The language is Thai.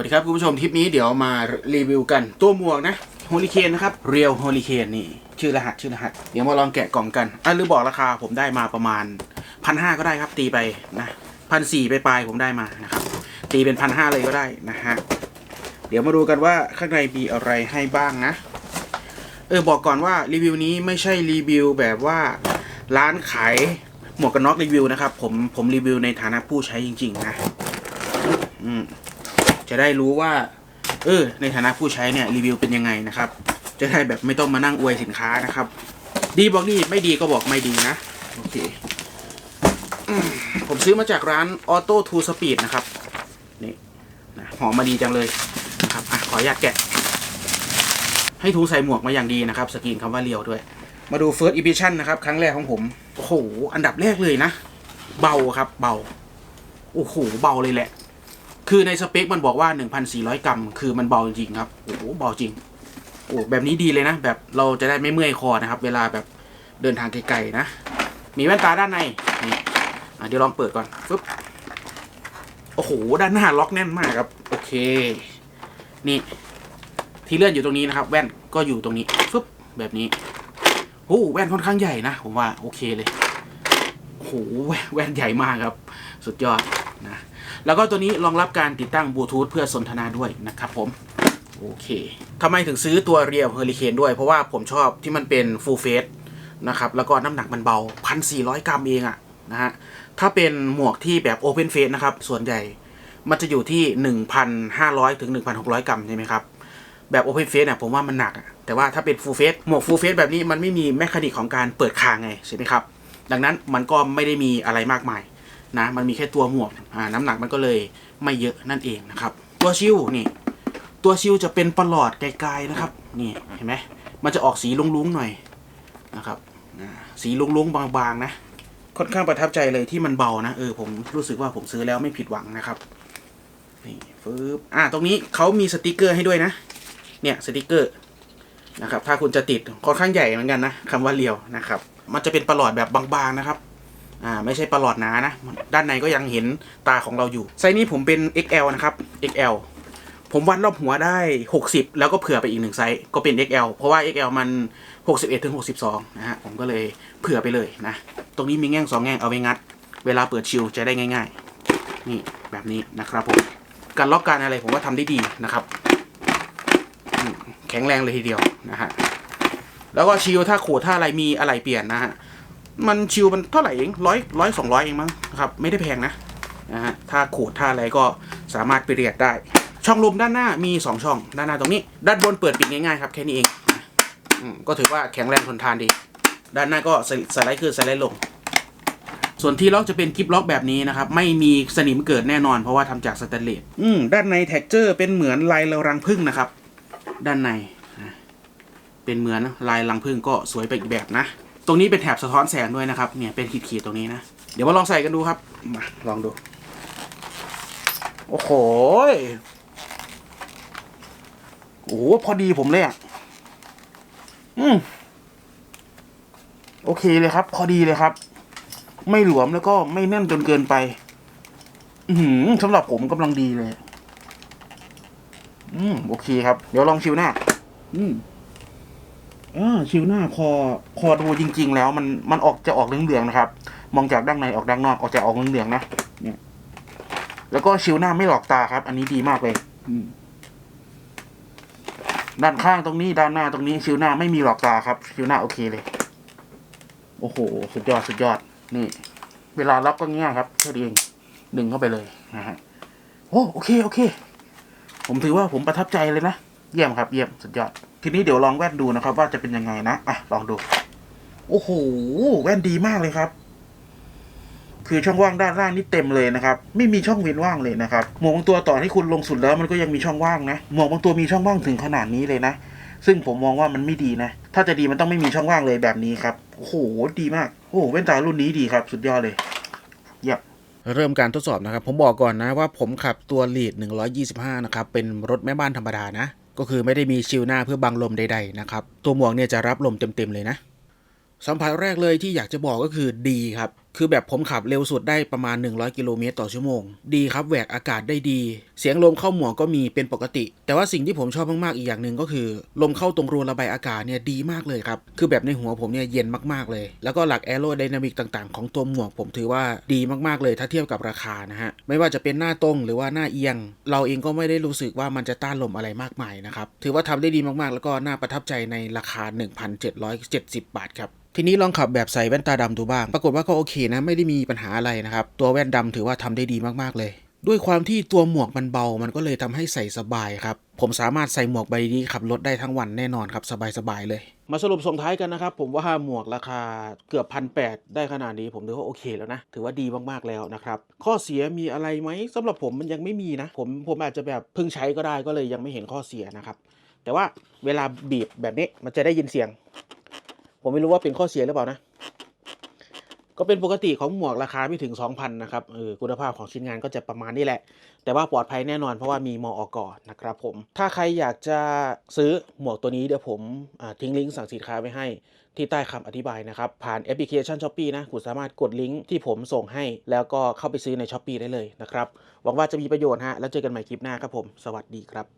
วัสดีครับคุณผู้ชมทริปนี้เดี๋ยวมารีวิวกันตัวหมวกนะโฮลิเคนนะครับเรียวโฮลิเคนนี่ ชื่อรหัสชื่อรหัส เดี๋ยวมาลองแกะกล่องกันอะหรือบอกราคาผมได้มาประมาณพันห้าก็ได้ครับ ตีไปนะพันสี่ไปปลายผมได้มานะครับ ตีเป็นพันห้าเลยก็ได้นะฮะเดี๋ยวมาดูกันว่าข้างในมีอะไรให้บ้างนะ เออบอกก่อนว่ารีวิวนี้ไม่ใช่รีวิวแบบว่าร้านขายหมวกกันน็อกรีวิวนะครับ ผมผมรีวิวในฐานะผู้ใช้จริง ๆ นะ อืม จะได้รู้ว่า เออ ในฐานะผู้ใช้เนี่ยรีวิวเป็นยังไงนะครับ จะได้แบบไม่ต้องมานั่งอวยสินค้านะครับ ดีบอกดีไม่ดีก็บอกไม่ดีนะ โอเคผมซื้อมาจากร้าน Auto to Speed นะครับ นี่นะหอมมาดีจังเลยนะครับอะขออนุญาตแกะ ให้ทูใส่หมวกมาอย่างดีนะครับ สกรีนคำว่าเรียวด้วย มาดู First Edition นะครับ ครั้งแรกของผม โอ้โห อันดับแรกเลยนะ เบาครับ เบา โอ้โห เบาเลยแหละ คือในสเปคมันบอกว่า 1,400 กรัม คือมันเบาจริงครับ โอ้โห เบาจริง โอ้แบบนี้ดีเลยนะ แบบเราจะได้ไม่เมื่อยคอนะครับ เวลาแบบเดินทางไกลๆนะ มีแว่นตาด้านใน นี่เดี๋ยวลองเปิดก่อนฟึบโอ้โห ด้านหน้าล็อกแน่นมากครับ โอเค นี่ ที่เลื่อนอยู่ตรงนี้นะครับ แว่นก็อยู่ตรงนี้ฟึบแบบนี้โอ้แว่นค่อนข้างใหญ่นะ ผมว่าโอเคเลยโอ้โหแว่นใหญ่มากครับ สุดยอด นะ แล้วก็ตัวนี้รองรับการติดตั้งบลูทูธเพื่อสนทนาด้วยนะครับผม โอเคทำไมถึงซื้อตัวเรียวเฮอริเคนด้วย เพราะว่าผมชอบที่มันเป็นฟูลเฟสนะครับ แล้วก็น้ำหนักมันเบา 1,400 กรัมเองอะนะฮะ ถ้าเป็นหมวกที่แบบโอเพนเฟสนะครับ ส่วนใหญ่มันจะอยู่ที่ 1,500 ถึง 1,600 กรัมใช่ไหมครับ แบบโอเพนเฟสเนี่ยผมว่ามันหนัก แต่ว่าถ้าเป็นฟูลเฟสหมวกฟูลเฟสแบบนี้มันไม่มีแมคานิกของการเปิดคางไงใช่ไหมครับ ดังนั้นมันก็ไม่ได้มีอะไรมากมาย นะมันมีแค่ตัวหมวกอ่าน้ำหนักมันก็เลยไม่เยอะนั่นเองนะครับ ตัวชิวนี่ ตัวชิวจะเป็นประหลอดไกลๆนะครับ นี่เห็นไหมมันจะออกสีลุ้งๆหน่อยนะครับสีลุ้งๆบางๆนะค่อนข้างประทับใจเลยที่มันเบานะเออผมรู้สึกว่าผมซื้อแล้วไม่ผิดหวังนะครับนี่ฟืบอ่าตรงนี้เขามีสติกเกอร์ให้ด้วยนะ เนี่ยสติกเกอร์นะครับ ถ้าคุณจะติดค่อนข้างใหญ่เหมือนกันนะคำว่าเรียวนะครับ มันจะเป็นประหลอดแบบบางๆนะครับ อ่าไม่ใช่ประหลอดหนานะ ด้านในก็ยังเห็นตาของเราอยู่ ไซส์นี้ผมเป็น XL นะครับ XL ผมวัดรอบหัวได้ 60 แล้วก็เผื่อไปอีกหนึ่งไซส์ก็เป็น XL เพราะว่า XL มัน 61ถึง62 นะฮะ ผมก็เลยเผื่อไปเลยนะ ตรงนี้มีแง่งสองแง่งเอาไว้งัด เวลาเปิดชิลจะได้ง่าย ๆ นี่แบบนี้นะครับผม การล็อกการอะไรผมว่าทำได้ดีนะครับ แข็งแรงเลยทีเดียวนะฮะ แล้วก็ชิลถ้าขูดถ้าอะไรมีอะไรเปลี่ยนนะฮะ มันชิวมันเท่าไหร่เองร้อยร้อยสองร้อยเองมั้งครับไม่ได้แพงนะนะฮะถ้าขูดถ้าอะไรก็สามารถไปเรียดได้ ช่องลมด้านหน้ามีสองช่อง ด้านหน้าตรงนี้ ด้านบนเปิดปิดง่ายๆครับแค่นี้เองอก็ถือว่าแข็งแรงทนทานดี ด้านหน้าก็สไลด์ขึ้นสไลด์ลง ส่วนที่ล็อกจะเป็นกิฟล็อกแบบนี้นะครับ ไม่มีสนิมเกิดแน่นอนเพราะว่าทำจากสแตนเลสอืมด้านในแท็กเจอร์เป็นเหมือนลายรังผึ้งนะครับ ด้านใน เป็นเหมือนลายรังผึ้งก็สวยไปอีกแบบนะ ตรงนี้เป็นแถบสะท้อนแสงด้วยนะครับ เนี่ยเป็นขีดๆตรงนี้นะ เดี๋ยวมาลองใส่กันดูครับ มาลองดู โอ้โหโอ้โหพอดีผมเลยอะ อืม โอเคเลยครับ พอดีเลยครับ ไม่หลวมแล้วก็ไม่แน่นจนเกินไป อือสำหรับผมกำลังดีเลย อืม โอเคครับ เดี๋ยวลองชิวหน้า อืม อ่าชิวหน้าพอพอดูจริง ๆ แล้วมันมันออกจะออกเหลืองๆนะครับ มองจากด้านในออกด้านนอกออกจะออกเหลืองๆนะเนี่ยแล้วก็ชิวหน้าไม่หลอกตาครับ อันนี้ดีมากเลยด้านข้างตรงนี้ด้านหน้าตรงนี้ ชิวหน้าไม่มีหลอกตาครับ ชิวหน้าโอเคเลย โอ้โห สุดยอดสุดยอด นี่ เวลารับก็ง่ายครับแค่เองดึงเข้าไปเลยนะฮะโอ้โอเคโอเค ผมถือว่าผมประทับใจเลยนะ เยี่ยมครับ เยี่ยมสุดยอด ทีนี้เดี๋ยวลองแว่นดูนะครับ ว่าจะเป็นยังไงนะอะลองดู โอ้โหแว่นดีมากเลยครับคือช่องว่างด้านล่างนี่เต็มเลยนะครับ ไม่มีช่องเว้นว่างเลยนะครับหมวกบางตัวต่อให้คุณลงสุดแล้วมันก็ยังมีช่องว่างนะหมวกบางตัวมีช่องว่างถึงขนาดนี้เลยนะ ซึ่งผมมองว่ามันไม่ดีนะ ถ้าจะดีมันต้องไม่มีช่องว่างเลยแบบนี้ครับโอ้โหดีมากโอ้โหแว่นตารุ่นนี้ดีครับ สุดยอดเลยเยี่ยมเริ่มการทดสอบนะครับ ผมบอกก่อนนะว่าผมขับตัวลีด125 นะครับ เป็นรถแม่บ้านธรรมดานะ ก็คือไม่ได้มีชิลหน้าเพื่อบังลมใดๆนะครับ ตัวหมวกเนี่ยจะรับลมเต็มๆเลยนะ สัมผัสแรกเลยที่อยากจะบอกก็คือดีครับ คือแบบผมขับเร็วสุดได้ประมาณ 100 กิโลเมตรต่อชั่วโมง ดีครับแหวกอากาศได้ดี เสียงลมเข้าหมวกก็มีเป็นปกติ แต่ว่าสิ่งที่ผมชอบมาก ๆ อีกอย่างหนึ่งก็คือ ลมเข้าตรงรูระบายอากาศเนี่ยดีมากเลยครับ คือแบบในหัวผมเนี่ยเย็นมาก ๆ เลย แล้วก็หลักแอโรไดนามิกต่างๆ ของตัวหมวกผมถือว่าดีมากๆเลยถ้าเทียบกับราคานะฮะ ไม่ว่าจะเป็นหน้าตรงหรือว่าหน้าเอียง เราเองก็ไม่ได้รู้สึกว่ามันจะต้านลมอะไรมากมายนะครับ ถือว่าทำได้ดีมากๆ แล้วก็น่าประทับใจในราคา 1,770 บาทครับ ทีนี้ลองขับแบบใส่แว่นตาดำดูบ้าง ปรากฏว่าก็โอเคนะไม่ได้มีปัญหาอะไรนะครับ ตัวแว่นดำถือว่าทำได้ดีมากๆเลย ด้วยความที่ตัวหมวกมันเบา มันก็เลยทำให้ใส่สบายครับ ผมสามารถใส่หมวกใบนี้ขับรถได้ทั้งวันแน่นอนครับสบายๆเลย มาสรุปส่งท้ายกันนะครับ ผมว่าหมวกราคาเกือบพันแได้ขนาดนี้ผมถือว่าโอเคแล้วนะ ถือว่าดีมากๆแล้วนะครับ ข้อเสียมีอะไรไหมสำหรับผมมันยังไม่มีนะ ผมผมอาจจะแบบเพิ่งใช้ก็ได้ก็เลยยังไม่เห็นข้อเสียนะครับ แต่ว่าเวลาบีบแบบนี้มันจะได้ยินเสียง ผมไม่รู้ว่าเป็นข้อเสียหรือเปล่านะ ก็เป็นปกติของหมวกราคาไม่ถึง 2,000 นะครับเออคุณภาพของชิ้นงานก็จะประมาณนี้แหละ แต่ว่าปลอดภัยแน่นอนเพราะว่ามีมออกนะครับผม ถ้าใครอยากจะซื้อหมวกตัวนี้เดี๋ยวผมทิ้งลิงก์สั่งสินค้าไว้ให้ที่ใต้คำอธิบายนะครับ ผ่านแอปพลิเคชัน s h อ p e e นะคุณสามารถกดลิงก์ที่ผมส่งให้ แล้วก็เข้าไปซื้อใน s h อ p e e ได้เลยนะครับ หวังว่าจะมีประโยชน์ฮะ แล้วเจอกันใหม่คลิปหน้าครับผม สวัสดีครับ